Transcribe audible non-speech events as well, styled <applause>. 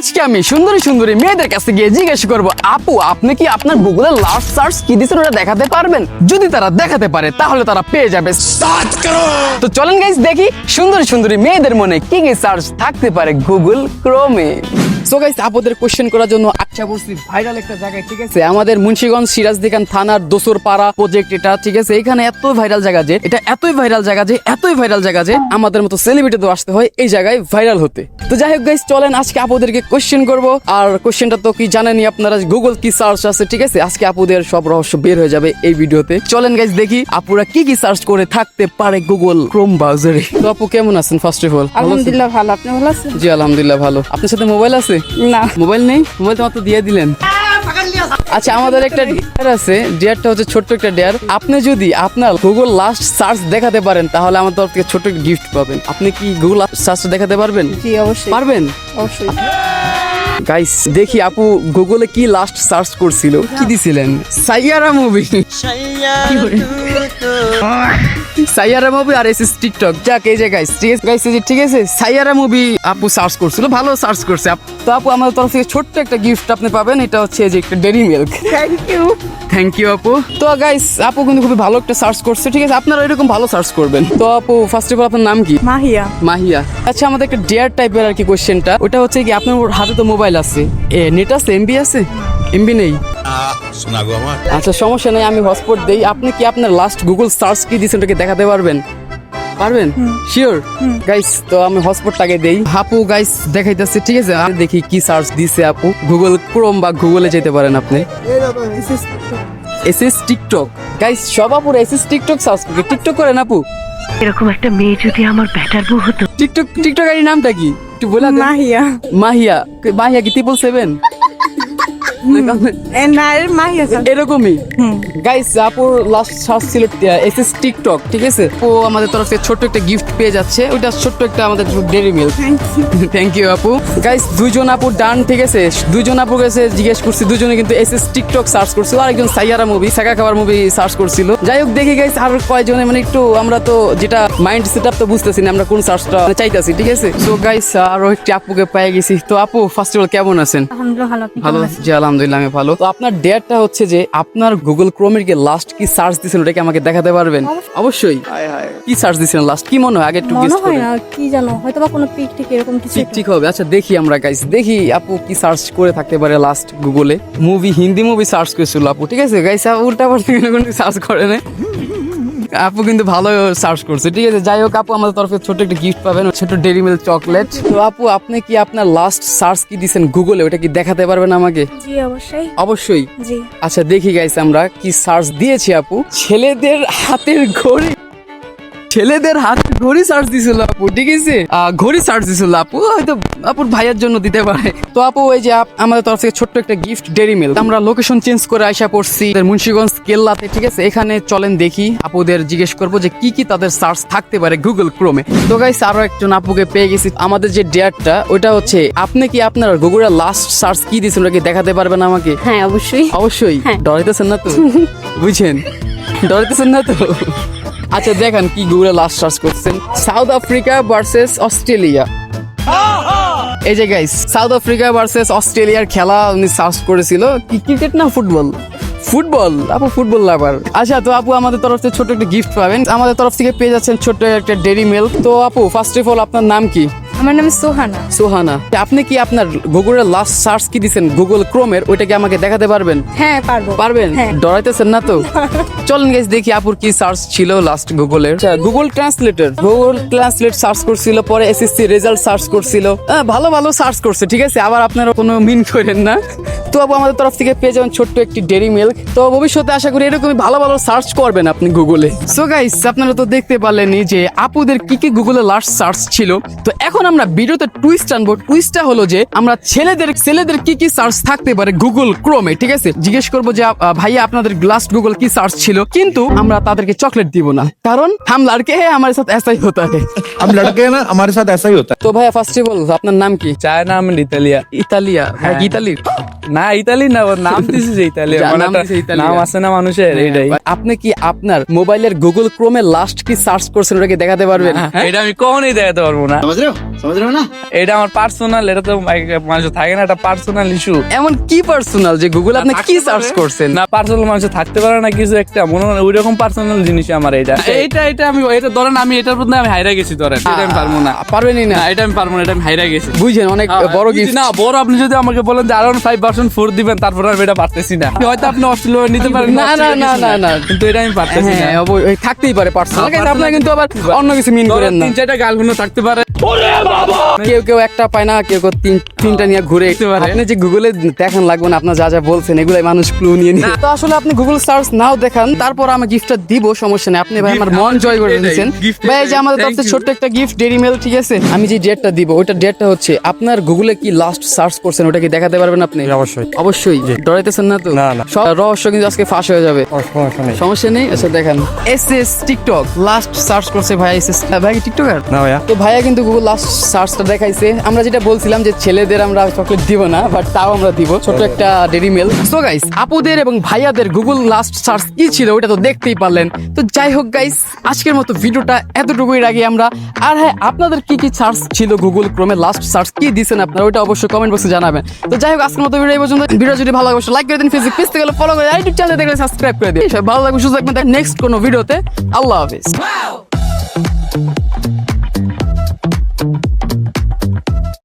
আজকে আমি সুন্দরী সুন্দরী মেয়েদের কাছে গিয়ে জিজ্ঞেস করব আপু আপনি কি আপনার গুগলের লাস্ট সার্চ কি দিয়েছেন ওটা দেখাতে পারবেন? যদি তারা দেখাতে পারে তাহলে তারা পেয়ে যাবে। তো চলেন গাইস দেখি সুন্দরী সুন্দরী মেয়েদের মনে কি কি সার্চ থাকতে পারে গুগল ক্রোমে সো গাইস কোশ্চেন করার জন্য আচ্ছা বলছি ভাইরাল একটা জায়গায় ঠিক আছে? আমাদের মুন্সিগঞ্জ সিরাজদিখান থানার দোসর পাড়া প্রজেক্ট এটা ঠিক আছে? এখানে এত ভাইরাল জায়গা যে এটা এতই ভাইরাল জায়গা যে এতই ভাইরাল জায়গা যে আমাদের মতো সেলিব্রিটি তো আসতে হয় এই জায়গায় ভাইরাল হতে। তো যাই হোক গাইস চলেন আজকে আপুদেরকে কোশ্চেন করব। আর কোশ্চেনটা তো কি জানেনই আপনারা গুগল কি সার্চ আছে ঠিক আছে? আজকে আপুদের সব রহস্য বের হয়ে যাবে এই ভিডিওতে। চলেন গাইস দেখি আপুরা কি কি সার্চ করে থাকতে পারে গুগল ক্রোম ব্রাউজারে তো আপু কেমন আছেন ফার্স্ট অফ অল আলহামদুলিল্লাহ ভালো আপনি ভালো আছেন? জি আলহামদুলিল্লাহ ভালো। আপনার সাথে মোবাইল আছে? না। মোবাইল নেই? মোবাইল তো মাত্র দিয়ে দিলেন। আচ্ছা আমাদের একটা ডিয়ার আছে। ডিয়ারটা হচ্ছে ছোট্ট একটা ডিয়ার আপনি যদি আপনার গুগল লাস্ট সার্চ দেখাতে পারেন তাহলে আমার তরফ থেকে ছোট্ট একটা গিফট পাবেন। আপনি কি গুগল সার্চ দেখাতে পারবেন? জি অবশ্যই। পারবেন? অবশ্যই। গাইস দেখি আপু গুগলে কি লাস্ট সার্চ করছিল? কি দিছিলেন? সাইয়ারা মুভি সাইয়ারা মুভি আর এসএস টিকটক যাক এই যে গাইস ঠিক আছে গাইস ঠিক আছে সাইয়ারা মুভি আপু সার্চ করছিল ভালো সার্চ করছে। আপ- তো আপু আমাদের তরফ থেকে ছোট্ট একটা গিফট আপনি পাবেন এটা হচ্ছে এই যে একটা dairy milk thank you thank you আপু। তো গাইস আপু কিন্তু খুবই ভালো একটা সার্চ করছে ঠিক আছে আপনারা এরকম ভালো সার্চ করবেন। তো আপু ফার্স্ট অফ অল আপনার নাম কি? মাহিয়া। মাহিয়া। আচ্ছা আমাদের একটা ডেয়ার টাইপের আর কি কোশ্চেনটা ওটা হচ্ছে কি আপনার হাতে তো মোবাইল আছে। এ নেট আছে এমবি আছে? এমবি নেই? আচ্ছা সমস্যা নেই আমি হটস্পট দেই। আপনি কি আপনার লাস্ট গুগল সার্চ কি দিয়েছেন ওটাকে দেখাতে পারবেন? পারবেন? শিওর গাইস তো আমি হটস্পটটাকে দেই। আপু গাইস দেখাইতেছে ঠিক আছে? আর দেখি কি সার্চ দিছে আপু। গুগল ক্রোম বা গুগলে যেতে পারেন আপনি। এসএস টিকটক গাইস সব আপুর এসএস টিকটক সার্চ করে। টিকটক করেন আপু। এরকম একটা মেয়ে যদি আমার ব্যাটার বউ হতো। টিকটক টিকটকারির নামটা কি? একটু বলে দেন মাহিয়া মাহিয়া মাহিয়া কি ট্রিপল সেভেন এরকমই? গাইস আপুর লাস্ট সার্চ ছিল এসএস টিকটক ঠিক আছে? ও আমাদের তরফ থেকে ছোট্ট একটা গিফট পেয়ে যাচ্ছে। ওইটা ছোট্ট একটা আমাদের ডেরি মিল্ক থ্যাংক ইউ আপু। গাইস দুইজন আপু ডান ঠিক আছে? দুইজন আপু কাছে জিজ্ঞেস করছি দুজনে কিন্তু এসএস টিকটক সার্চ করছিল। আর একজন সাইয়ারা মুভি সাকা খাবার মুভি সার্চ করছিল। যাই হোক দেখি গাইস আর কয়জনে মানে একটু আমরা তো যেটা মাইন্ড সেট তো বুঝতেছি না আমরা কোন সার্চটা চাইতাছি ঠিক আছে? তো গাইস আরও একটি আপুকে পেয়ে গেছি। তো আপু ফার্স্ট অফ অল কেমন আছেন? আলহামদুলিল্লাহ ভালো। জি আলহামদুলিল্লাহ আমি ভালো। তো আপনার ডেটটা হচ্ছে যে আপনার গুগল ক্রোমের কি লাস্ট কি সার্চ দিয়েছেন ওটাকে আমাকে দেখাতে পারবেন? অবশ্যই। কি সার্চ দিয়েছেন লাস্ট কি মনে হয়? আগে একটু মনে গেস হয় করেন। না কি জানো? হয়তো বা কোনো পিক ঠিক এরকম কিছু ঠিক ঠিক হবে। আচ্ছা দেখি আমরা গাইস দেখি আপু কি সার্চ করে থাকতে পারে লাস্ট গুগলে মুভি হিন্দি মুভি সার্চ করেছিল আপু ঠিক আছে? গাইস উল্টা পাল্টা কোনো কোনো সার্চ করে না আপু কিন্তু ভালো সার্চ করছে। ঠিক আছে যাই হোক আপু আমাদের তরফে ছোট একটা গিফট পাবেন ছোট ডেরি মিল্ক চকলেট তো আপু আপনি কি আপনার লাস্ট সার্চ কি দিছেন গুগলে ওটা কি দেখাতে পারবেন আমাকে? জি অবশ্যই। অবশ্যই? জি। আচ্ছা দেখি গাইস আমরা কি সার্চ দিয়েছি আপু? ছেলেদের হাতের ঘড়ি। ছেলেদের হাতের ঘড়ি সার্চ দিছিল আপু ঠিক আছে? ঘড়ি সার্চ দিছিল আপু হয়তো আপুর ভাইয়ের জন্য দিতে পারে। তো আপু ওই যে আমাদের তরফ থেকে ছোট্ট একটা গিফট ডেরি মিল আমরা লোকেশন চেঞ্জ করে আইসা পড়ছি মুন্সিগঞ্জ কেল্লাতে ঠিক আছে? এখানে চলেন দেখি আপুদের জিজ্ঞেস করব যে কি কি তাদের সার্চ থাকতে পারে গুগল ক্রোমে তো গাইস আরও একজন আপুকে পেয়ে গেছি। আমাদের যে ডেয়ারটা ওইটা হচ্ছে আপনি কি আপনার গুগলের লাস্ট সার্চ কি দিয়েছেন ওটা কি দেখাতে পারবেন আমাকে? হ্যাঁ অবশ্যই। অবশ্যই। ডরাইতেছেন না তো? বুঝছেন? <laughs> ডরাইতেছেন না তো? আচ্ছা দেখেন কি গুগলে লাস্ট সার্চ করছেন। South Africa versus Australia. এই যে গাইস সাউথ আফ্রিকা ভার্সেস অস্ট্রেলিয়ার খেলা উনি সার্চ করেছিল। কি ক্রিকেট না ফুটবল ফুটবল আপু ফুটবল লাভার আচ্ছা তো আপু আমাদের তরফ থেকে ছোট একটা গিফট পাবেন। আমাদের তরফ থেকে পেয়ে যাচ্ছেন ছোট্ট একটা ডেরি মিল্ক তো আপু ফার্স্ট অফ অল আপনার নাম কি? আমার নাম সোহানা। সোহানা আপনি কি আপনার গুগলের লাস্ট সার্চ কি দিছেন? গুগল ক্রোমের ওইটাকে আমাকে দেখাতে পারবেন? হ্যাঁ পারব। পারবেন? হ্যাঁ। ডরাইতেছেন না তো? <laughs> চলেন গেছ দেখি আপুর কি সার্চ ছিল লাস্ট গুগলের। Google translator Google translate search করছিল পরে এসএসসি রেজাল্ট সার্চ করছিল। ভালো ভালো সার্চ করছে ঠিক আছে? আবার আপনারা কোনো মিন করেন না। তো আবু আমাদের তরফ থেকে পেয়ে যাবেন ছোট্ট একটি ডেরি মিল্ক তো ভবিষ্যতে আশা করি এরকমই ভালো ভালো সার্চ করবেন আপনি গুগলে সো গাইস আপনারা তো দেখতে পারলেন যে আপুদের কি কি গুগলে লাস্ট সার্চ ছিল। তো এখন আমরা ভিডিওতে টুইস্ট আনব। টুইস্টটা হলো যে আমরা ছেলেদের ছেলেদের কি কি সার্চ থাকতে পারে গুগল ক্রোমে ঠিক আছে? জিজ্ঞেস করব যে ভাইয়া আপনাদের লাস্ট গুগল কি সার্চ ছিল? কিন্তু আমরা তাদেরকে চকলেট দিব না। কারণ হাম লড়কে হ্যাঁ আমার সাথে এসাই হতা হে হাম লড়কে না আমার সাথে এসাই হতা তো ভাইয়া ফার্স্ট অফ অল আপনার নাম কি? চায় নাম ইতালিয়া। হ্যাঁ, হ্যাঁ। ইতালিয়া ইতালি না ইতালি না নাম দিছিস ইতালি মানে নাম হ্যাঁ। আছে না মানুষের হ্যাঁ, আপনি কি আপনার মোবাইলের গুগল ক্রোমে লাস্ট কি সার্চ করছেন ওটাকে দেখাতে পারবেন? হ্যাঁ, এটা আমি দেখাতে পারব না। এটা আমার পার্সোনাল এটা তো মানুষ থাকে না এটা পার্সোনাল ইস্যু এমন কি পার্সোনাল যে গুগল আপনি কি সার্চ করছেন? না পার্সোনাল মানুষ থাকতে পারে না কিছু একটা মনে হয় ওই রকম পার্সোনাল জিনিস আমার এটা। আচ্ছা, এইটা এটা আমি এটা ধরেন আমি এটার প্রতি আমি হাইরা গেছি ধরেন। এটা আমি পারব না। পারবেনই না। এটা আমি পারব না এটা আমি হাইরা গেছি। বুঝছেন অনেক বড় কিছু না বড় আপনি যদি আমাকে বলেন যে ফাইভ ভার্সন পার্সেন্ট ফোর দিবেন তারপর আমি এটা পারতেছি না। হয়তো আপনি অস্ট্রেলিয়া নিতে পারেন না, না, না, না, না। কিন্তু এটা আমি পারতেছি না। হ্যাঁ ওই থাকতেই পারে পার্সোনাল হ্যাঁ, আপনার কিন্তু আবার অন্য কিছু মিন করেন না। তিন চারটা গালগুলো থাকতে পারে। কেউ কেউ একটা পায় না কেউ কেউ তিন তিনটা নিয়ে ঘুরে। আপনি যে গুগলে দেখান লাগবে না আপনার যা যা বলছেন এগুলাই মানুষ ক্লু নিয়ে নিয়ে তো আসলে আপনি গুগল সার্চ নাও দেখান তারপর আমি গিফটটা দিব সমস্যা নেই। আপনি ভাই আমার মন জয় করে দিয়েছেন। ভাই এই যে আমাদের তরফে ছোট্ট একটা গিফট ডেরি মেল ঠিক আছে? আমি যে ডেটটা দিব ওইটা ডেটটা হচ্ছে আপনার গুগলে কি লাস্ট সার্চ করছেন ওটা কি দেখাতে পারবেন আপনি? অবশ্যই। অবশ্যই। ডরাইতেছেন না তো? না, না। সব রহস্য কিন্তু আজকে ফাঁস হয়ে যাবে। সমস্যা নেই। সমস্যা নেই? আচ্ছা দেখেন। S S TikTok last search করছে ভাই এস এস ভাই কি টিকটকার? না ভাইয়া। তো ভাইয়া কিন্তু গুগল লাস্ট সার্চটা দেখাইছে। আমরা যেটা বলছিলাম যে ছেলেদের আমরা চকলেট দিব না বাট তাও আমরা দিব। ছোট একটা ডেরি মেল সো গাইস আপুদের এবং ভাইয়াদের গুগল লাস্ট সার্চ কি ছিল ওটা তো দেখতেই পারলেন। তো যাই হোক গাইস আজকের মতো ভিডিওটা এতটুকুই রাখি আমরা। আর হ্যাঁ আপনাদের কি কি সার্চ ছিল গুগল ক্রোমে লাস্ট সার্চ কি দিছেন আপনারা? ওটা অবশ্যই কমেন্ট বক্সে জানাবেন। তো যাই হোক আজকের মতো ভিডিও এই পর্যন্ত। ভিডিও যদি ভালো লাগে লাইক করে দিন ফেসবুক পেজ থেকে ফলো করে ইউটিউব চ্যানেল থেকে সাবস্ক্রাইব করে দিন। ভালো লাগবে সুযোগ নেক্সট কোনো ভিডিওতে, আল্লাহ হাফিজ।